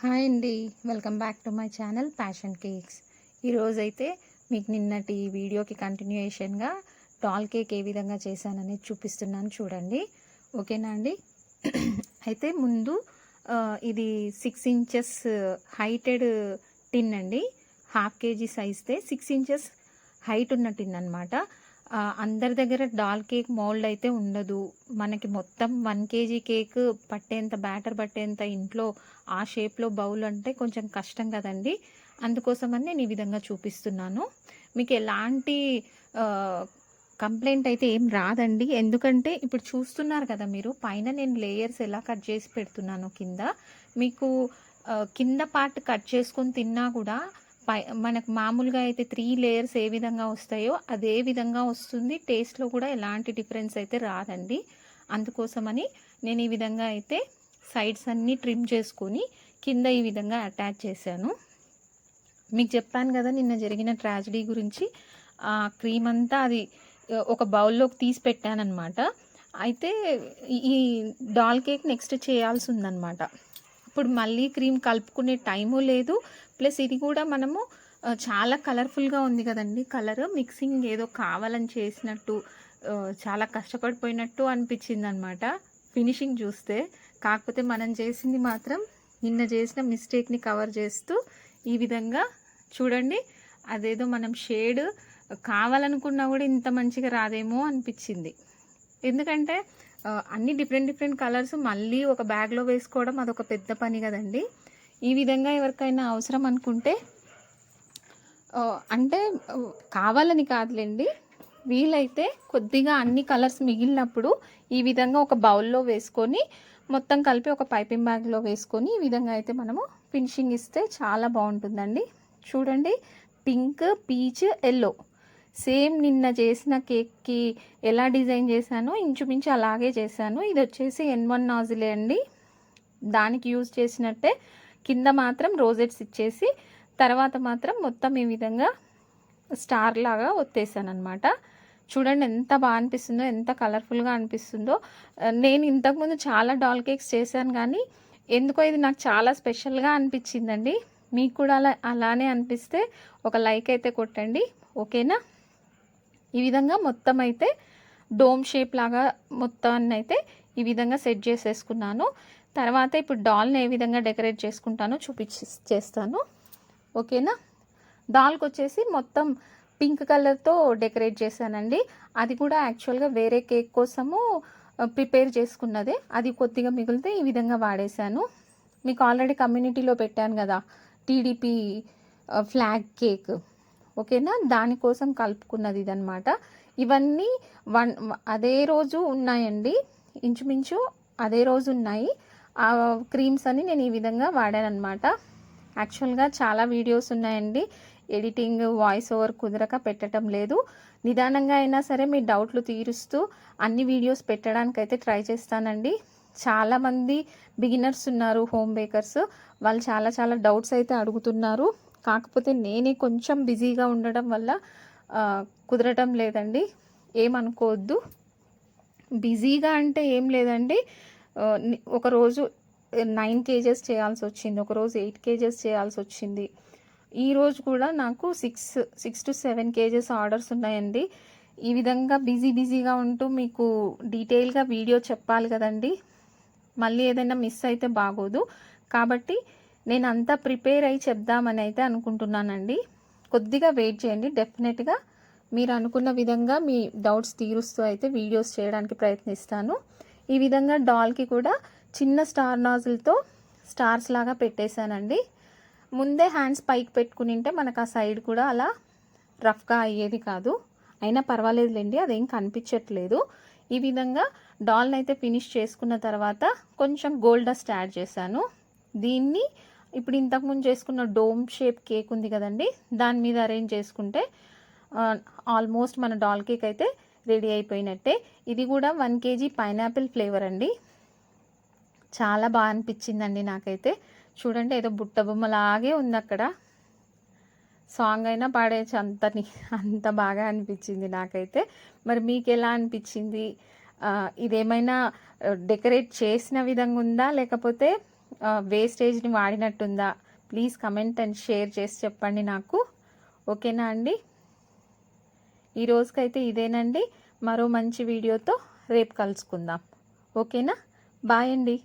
Hi అండి. Welcome back to my channel passion cakes. ఈరోజైతే మీకు నిన్నటి వీడియోకి కంటిన్యూయేషన్గా టాల్ కేక్ ఏ విధంగా చేశాననేది చూపిస్తున్నాను చూడండి. ఓకేనా అండి? అయితే ముందు ఇది సిక్స్ ఇంచెస్ హైటెడ్ టిన్ అండి. హాఫ్ కేజీ సైజ్తే సిక్స్ ఇంచెస్ హైట్ ఉన్న టిన్ అనమాట అందరి దగ్గర డాల్ కేక్ మోల్డ్ అయితే ఉండదు. మనకి మొత్తం వన్ కేజీ కేక్ పట్టేంత బ్యాటర్ పట్టేంత ఇంట్లో ఆ షేప్లో బౌల్ అంటే కొంచెం కష్టం కదండి. అందుకోసమని నేను ఈ విధంగా చూపిస్తున్నాను. మీకు ఎలాంటి కంప్లైంట్ అయితే ఏం రాదండి. ఎందుకంటే ఇప్పుడు చూస్తున్నారు కదా మీరు పైన నేను లేయర్స్ ఎలా కట్ చేసి పెడుతున్నాను కింద. మీకు కింద పార్ట్ కట్ చేసుకొని తిన్నా కూడా పై మనకు మామూలుగా అయితే త్రీ లేయర్స్ ఏ విధంగా వస్తాయో అదే విధంగా వస్తుంది. టేస్ట్లో కూడా ఎలాంటి డిఫరెన్స్ అయితే రాదండి. అందుకోసమని నేను ఈ విధంగా అయితే సైడ్స్ అన్నీ ట్రిమ్ చేసుకొని కింద ఈ విధంగా అటాచ్ చేశాను. మీకు చెప్పాను కదా నిన్న జరిగిన ట్రాజడీ గురించి. ఆ క్రీమ్ అంతా అది ఒక బౌల్లోకి తీసి పెట్టానమాట అయితే ఈ డాల్ కేక్ నెక్స్ట్ చేయాల్సి ఉందన్నమాట. ఇప్పుడు మళ్ళీ క్రీమ్ కలుపుకునే టైము లేదు. ప్లస్ ఇది కూడా మనము చాలా కలర్ఫుల్గా ఉంది కదండి కలర్. మిక్సింగ్ ఏదో కావాలని చేసినట్టు చాలా కష్టపడిపోయినట్టు అనిపించింది అనమాట ఫినిషింగ్ చూస్తే. కాకపోతే మనం చేసింది మాత్రం నిన్న చేసిన మిస్టేక్ని కవర్ చేస్తూ ఈ విధంగా చూడండి. అదేదో మనం షేడ్ కావాలనుకున్నా కూడా ఇంత మంచిగా రాదేమో అనిపించింది. ఎందుకంటే అన్ని డిఫరెంట్ డిఫరెంట్ కలర్స్ మళ్ళీ ఒక బ్యాగ్లో వేసుకోవడం అదొక పెద్ద పని కదండి. ఈ విధంగా ఎవరికైనా అవసరం అనుకుంటే అంటే కావాలని కాదులేండి. వీలైతే కొద్దిగా అన్ని కలర్స్ మిగిలినప్పుడు ఈ విధంగా ఒక బౌల్లో వేసుకొని మొత్తం కలిపి ఒక పైపింగ్ బ్యాగ్లో వేసుకొని ఈ విధంగా అయితే మనము ఫినిషింగ్ ఇస్తే చాలా బాగుంటుందండి. చూడండి పింక్ పీచ్ ఎల్లో సేమ్ నిన్న చేసిన కేక్కి ఎలా డిజైన్ చేశానో ఇంచుమించు అలాగే చేశాను. ఇది వచ్చేసి ఎన్ వన్ నాజిలే అండి. దానికి యూజ్ చేసినట్టే కింద మాత్రం రోజెట్స్ ఇచ్చేసి తర్వాత మాత్రం మొత్తం ఈ విధంగా స్టార్ లాగా ఒత్తేసాను అనమాట చూడండి ఎంత బాగా అనిపిస్తుందో ఎంత కలర్ఫుల్గా అనిపిస్తుందో. నేను ఇంతకుముందు చాలా డాల్ కేక్స్ చేశాను కానీ ఎందుకో ఇది నాకు చాలా స్పెషల్గా అనిపించిందండి. మీకు కూడా అలా అలానే అనిపిస్తే ఒక లైక్ అయితే కొట్టండి. ఓకేనా? ఈ విధంగా మొత్తం అయితే డోమ్ షేప్ లాగా మొత్తాన్ని అయితే ఈ విధంగా సెట్ చేసేసుకున్నాను. తర్వాత ఇప్పుడు డాల్ని ఏ విధంగా డెకరేట్ చేసుకుంటానో చూపించి చేస్తాను. ఓకేనా? డాల్కి వచ్చేసి మొత్తం పింక్ కలర్తో డెకరేట్ చేశానండి. అది కూడా యాక్చువల్గా వేరే కేక్ కోసము ప్రిపేర్ చేసుకున్నదే. అది కొద్దిగా మిగిలితే ఈ విధంగా వాడేశాను. మీకు ఆల్రెడీ కమ్యూనిటీలో పెట్టాను కదా టీడీపీ ఫ్లాగ్ కేక్. ఓకేనా? దానికోసం కలుపుకున్నది ఇదనమాట ఇవన్నీ వన్ అదే రోజు ఉన్నాయండి. ఇంచుమించు అదే రోజు ఉన్నాయి. ఆ క్రీమ్స్ అని నేను ఈ విధంగా వాడానమాట యాక్చువల్గా చాలా వీడియోస్ ఉన్నాయండి. ఎడిటింగ్ వాయిస్ ఓవర్ కుదరక పెట్టడం లేదు. నిదానంగా అయినా సరే మీ డౌట్లు తీరుస్తూ అన్ని వీడియోస్ పెట్టడానికి అయితే ట్రై చేస్తానండి. చాలామంది బిగినర్స్ ఉన్నారు హోమ్ బేకర్స్ వాళ్ళు చాలా చాలా డౌట్స్ అయితే అడుగుతున్నారు. కాకపోతే నేనే కొంచెం బిజీగా ఉండడం వల్ల కుదరటం లేదండి. ఏమనుకోవద్దు. బిజీగా అంటే ఏం లేదండి. ఒకరోజు నైన్ కేజెస్ చేయాల్సి వచ్చింది. ఒకరోజు ఎయిట్ కేజెస్ చేయాల్సి వచ్చింది. ఈరోజు కూడా నాకు six six to seven KGs orders ఉన్నాయండి. ఈ విధంగా బిజీ బిజీగా ఉంటూ మీకు డీటెయిల్గా వీడియో చెప్పాలి కదండి. మళ్ళీ ఏదైనా మిస్ అయితే బాగోదు. కాబట్టి నేను అంతా ప్రిపేర్ అయి చెప్దామని అయితే అనుకుంటున్నానండి. కొద్దిగా వెయిట్ చేయండి. డెఫినెట్గా మీరు అనుకున్న విధంగా మీ డౌట్స్ తీరుస్తూ అయితే వీడియోస్ చేయడానికి ప్రయత్నిస్తాను. ఈ విధంగా డాల్కి కూడా చిన్న స్టార్ నాజిల్తో స్టార్స్ లాగా పెట్టేశానండి. ముందే హ్యాండ్స్ పైకి పెట్టుకుని ఉంటే మనకు ఆ సైడ్ కూడా అలా రఫ్గా అయ్యేది కాదు. అయినా పర్వాలేదులేండి అదేం కనిపించట్లేదు. ఈ విధంగా డాల్ని అయితే ఫినిష్ చేసుకున్న తర్వాత కొంచెం గోల్డ్ డస్ట్ యాడ్ చేశాను. దీన్ని ఇప్పుడు ఇంతకుముందు చేసుకున్న డోమ్ షేప్ కేక్ ఉంది కదండి దాని మీద అరేంజ్ చేసుకుంటే ఆల్మోస్ట్ మన డాల్ కేక్ అయితే రెడీ అయిపోయినట్టే. ఇది కూడా వన్ కేజీ పైనాపిల్ ఫ్లేవర్ అండి. చాలా బాగా అనిపించిందండి నాకైతే. చూడండి ఏదో బుట్ట బొమ్మలాగే ఉంది అక్కడ. సాంగ్ అయినా పాడేయచ్చు అంతని అంత బాగా అనిపించింది నాకైతే. మరి మీకు ఎలా అనిపించింది? ఇదేమైనా డెకరేట్ చేసిన విధంగా ఉందా? లేకపోతే వేస్టేజ్ని వాడినట్టుందా? ప్లీజ్ కమెంట్ అండ్ షేర్ చేసి చెప్పండి నాకు. ఓకేనా అండి? ఈ రోజుకైతే ఇదేనండి. మరో మంచి వీడియోతో రేపు కలుసుకుందాం. ఓకేనా? బాయ్ అండి.